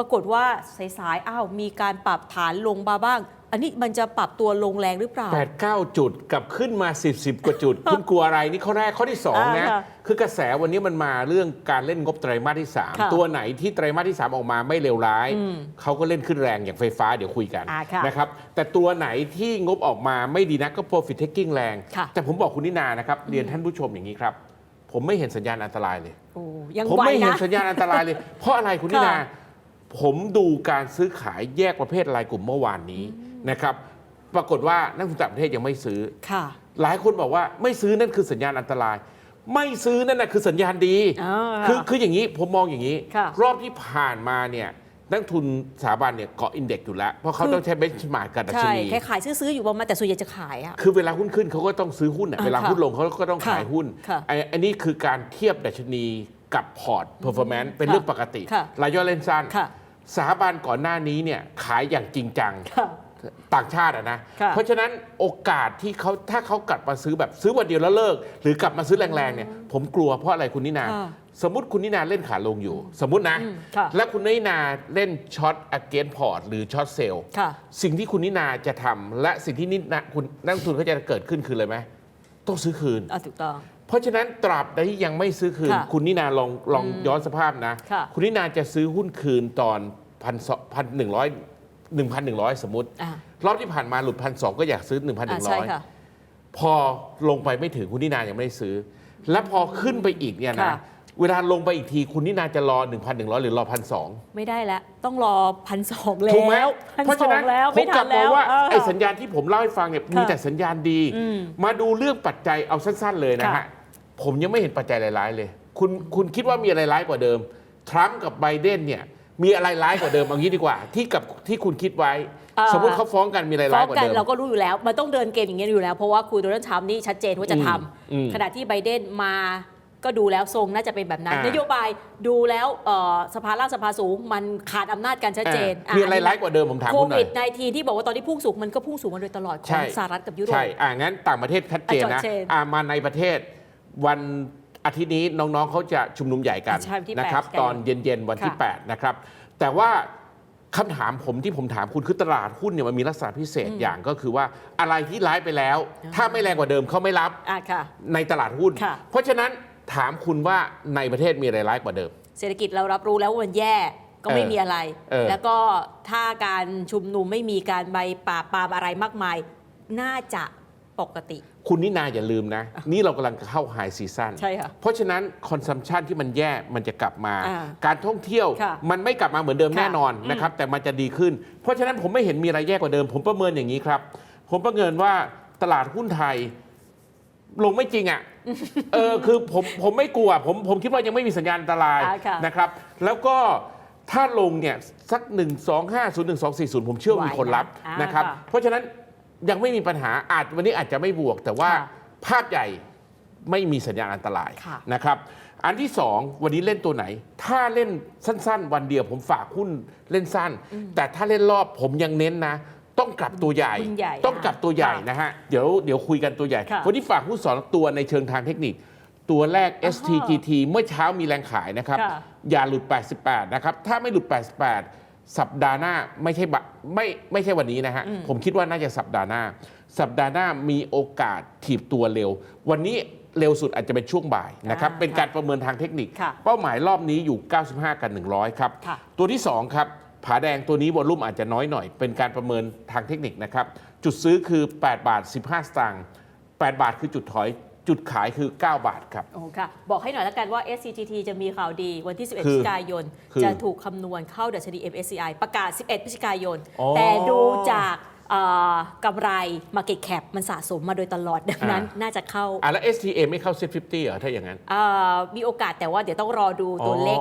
ปรากฏว่าสายๆอ้าวมีการปรับฐานลงมาบ้าง อันนี้มันจะปรับตัวลงแรงหรือเปล่า 8 9 จุดกลับขึ้นมา 10 10 กว่าจุด คุณกลัวอะไรนี่ข้อแรกข้อที่ 2 นะ อ่าค่ะคือกระแสวันนี้มันมาเรื่องการเล่นงบไตรมาสที่ ค่ะ3 ตัวไหนที่ไตรมาสที่ 3 ออกมาไม่เลวร้ายเขาก็เล่นขึ้นแรงอย่างไฟฟ้าเดี๋ยวคุยกันอ่าค่ะนะครับแต่ตัวไหนที่งบออกมาไม่ดีนะก็ profit taking แรง ค่ะ แต่ผมบอกคุณนินานะครับเรียนท่านผู้ชมอย่างนี้ครับ ผมไม่เห็นสัญญาณอันตรายเลย โอ้ยังผมไหวไม่เห็นนะ สัญญาณอันตรายเลย เพราะอะไรคุณนินา ค่ะ ผมดูการซื้อขายแยกประเภทรายกลุ่มเมื่อวานนี้นะครับ ปรากฏว่านักทุนต่างประเทศยังไม่ซื้อ ค่ะ หลายคนบอกว่าไม่ซื้อนั่นคือสัญญาณอันตราย ไม่ซื้อนั่นนะคือสัญญาณดี อ่าคือคืออย่างนี้ผมมองอย่างนี้ ค่ะรอบที่ผ่านมาเนี่ยนักทุนสถาบันเนี่ยเกาะอินเด็กซ์อยู่แล้ว เพราะเขาต้องใช้เบนช์มาร์กกับดัชใช่นี แค่ขายซื้อๆอยู่ประมาณแต่ส่วนใหญ่จะขายอะ คือเวลาหุ้นขึ้นเขาก็ต้องซื้อหุ้นอะอ่าเวลาค่ะหุ้นลงเขาก็ต้องขายหุ้นค่ะไอ้อันนี้คือการเทียบดัชนีกับพอร์ตเพอร์ฟอร์แมนซ์เป็นค่ะเรื่องปกติค่ะรายย่อยเล่นสั้น ค่ะ สถาบันก่อนหน้านี้เนี่ยขายอย่างจริงจังค่ะต่างชาติอะนะค่ะเพราะฉะนั้นโอกาสที่เขาถ้าเขากลับมาซื้อแบบซื้อวันเดียวแล้วเลิก หรือกลับมาซื้อแรงๆเนี่ยผมกลัวเพราะอะไรคุณนินาค่ะสมมติคุณนินาเล่นขาลงอยู่ สมมตินะอืมค่ะแล้วคุณนินาเล่นช็อต against port หรือช็อตเซลค่ะสิ่งที่คุณนินาจะทำและสิ่งที่นินาคุณนักลงทุนเขาจะเกิดขึ้นคืออะไรไหมต้องซื้อคืนอะถูกต้องเพราะฉะนั้นตราบใดที่ยังไม่ซื้อคืนค่ะคุณนินาลองลองย้อนสภาพนะค่ะคุณนินาจะซื้อหุ้นคืนตอน พันพันหนึ่งร้อยหนึ่งพันหนึ่งร้อยสมมติอะรอบที่ผ่านมาหลุดพันสองก็อยากซื้ออะ1,100ใช่ค่ะพอลงไปไม่ถึงคุณนินายังไม่ได้ซื้อ และพอขึ้นไปอีกเนี่ยนะค่ะเวลาลงไปอีกทีคุณนินาจะรอ 1,100 หรือรอพันสองไม่ได้แล้ว ต้องรอพันสองแล้ถูกไหมวพันเพราะสฉะอนั้งนแล้วผไม่มกทัลันบแล้มาวว่าเออไอ้สัญญาณที่ผมเล่าให้ฟังเนี่ยมีแต่สัญญาณดีอืมมาดูเรื่องปัจจัยเอาสั้นๆเลยนะค่ะฮะผมยังไม่เห็นปัจจัยร้ายๆเลย คุณคุณคิดว่ามีอะไรร้ายกว่าเดิม ทรัมป์กับไบเดนเนี่ย มีอะไรร้ายกว่าเดิมเอางี้ดีกว่า ที่กับที่คุณคิดไว้ เอ่อ สมมติเขาฟ้องกันมีอะไรฟ้ร้าอยงกว่ากันเดิม เราก็รู้อยู่แล้ว มันต้องเดินเกมอย่างเงี้ยอยู่แล้ว เพราะว่าคุณโดนัลด์ทรัมป์นี่ชัดเจนว่าจะทอืมำขณะที่ไบเดนมาก็ดูแล้วทรงน่าจะเป็นแบบนั้น อ่าน นโยบายดูแล้วเอ่อสภาล่างสภาสูง มันขาดอำนาจกันชัดเจนอะมีอะไรร้ายกว่าเดิมผมถามโคคุณหน่วิอยด -19 ที่บอกว่าตอนนี้พุ่งสูงมันก็พุ่งสูงมาโดยตลอดขใช่ องสหรัฐกับยุโรป ใช่ อ่างั้นต่างประเทศชัดเจนอะนะ ชัดเจน อ่ามาในประเทศวัน อาทิตย์นี้น้องๆเขาจะชุมนุมใหญ่กันใช่วันที่นะครับ8ตอนเย็นๆวันที่ค่ะ8นะครับ แต่ว่าคำถามผมที่ผมถามคุณคือตลาดหุ้นเนี่ยมันมีลักษณะพิเศษอย่างก็คือว่าอะไรที่ร้ายไปแล้ว ถ้าไม่แรงกว่าเดิมเขาไม่รับอะค่ะในตลาดหุ้นค่ะเพราะฉะนั้นถามคุณว่าในประเทศมีอะไรร้ายกว่าเดิม เศรษฐกิจเรารับรู้แล้วว่ามันแย่ก็ไม่เออมีอะไรเออแล้วก็ถ้าการชุมนุมไม่มีการใบปราบปรามอะไรมากมาย น่าจะ ปกติ คุณนินาอย่าลืมนะ นี่เรากำลังเข้าไฮซีซั n ใช่ค่ะเพราะฉะนั้นคอนซัมชันที่มันแย่มันจะกลับมา อ่าการท่องเที่ยวค่ะมันไม่กลับมาเหมือนเดิมค่ะแน่นอนอืม นะครับ แต่มันจะดีขึ้น เพราะฉะนั้นผมไม่เห็นมีอะไรแย่กว่าเดิม ผมประเมินอย่างนี้ครับ ผมประเมินว่าตลาดหุ้นไทย ลงไม่จริงอะ เออคือผมผมไม่กลัว ผมผมคิดว่ายังไม่มีสัญญาณอันตรายอ่าค่ะนะครับ แล้วก็ถ้าลงเนี่ยสัก 1 2 5 0 1 2 4 0 ผมเชื่อว่ามีคนรับอ่านะครับค่ะ เพราะฉะนั้น ยังไม่มีปัญหาอาจวันนี้อาจจะไม่บวก แต่ว่าค่ะภาพใหญ่ไม่มีสัญญาณอันตรายค่ะนะครับ อันที่สองวันนี้เล่นตัวไหน ถ้าเล่นสั้น ๆ วันเดียวผมฝากหุ้นเล่นสั้น แต่ถ้าเล่นรอบผมยังเน้นนะ ต้องกลับตัวใหญ่หุ้นใหญ่ต้องกลับตัวใหญ่ค่ะนะฮะเดี๋ยวเดี๋ยวคุยกันตัวใหญ่ค่ะวันนี้ฝากหุ้นสองตัวในเชิงทางเทคนิค ตัวแรกอ๋อ STGT เมื่อเช้ามีแรงขายนะครับค่ะอย่าหลุด 88 นะครับ ถ้าไม่หลุด 88 สัปดาห์หน้าไม่ใช่บะไม่ไม่ใช่วันนี้นะฮะ ผมคิดว่าน่าจะสัปดาห์หน้า สัปดาห์หน้ามีโอกาสถีบตัวเร็ว วันนี้เร็วสุดอาจจะเป็นช่วงบ่ายนะครับอ่าเป็นการประเมินทางเทคนิคค่ะเป้าหมายรอบนี้อยู่ 95 กัน100 ครับค่ะตัวที่ 2 ครับ ผาแดงตัวนี้วอลลุ่มอาจจะน้อยหน่อย เป็นการประเมินทางเทคนิคนะครับ จุดซื้อคือ 8 บาท 15 สตางค์8บาทคือจุดถอย จุดขายคือ 9 บาทครับ โอ้ค่ะ บอกให้หน่อยแล้วกันว่า SCGT จะมีข่าวดีวันที่ 11พคืฤอศจิกายนคือจะถูกคำนวณเข้าดัชนี MSCI ประกาศ 11พฤศจิกายนอ๋อแต่ดูจากเอ่อกำไร Market Cap มันสะสมมาโดยตลอด ดังนั้นอ่าน่าจะเข้าอะแล้ว STA ไม่เข้า Set 50เหรอ ถ้าอย่างนั้นเอ่อมีโอกาสแต่ว่าเดี๋ยวต้องรอดูตัวเลข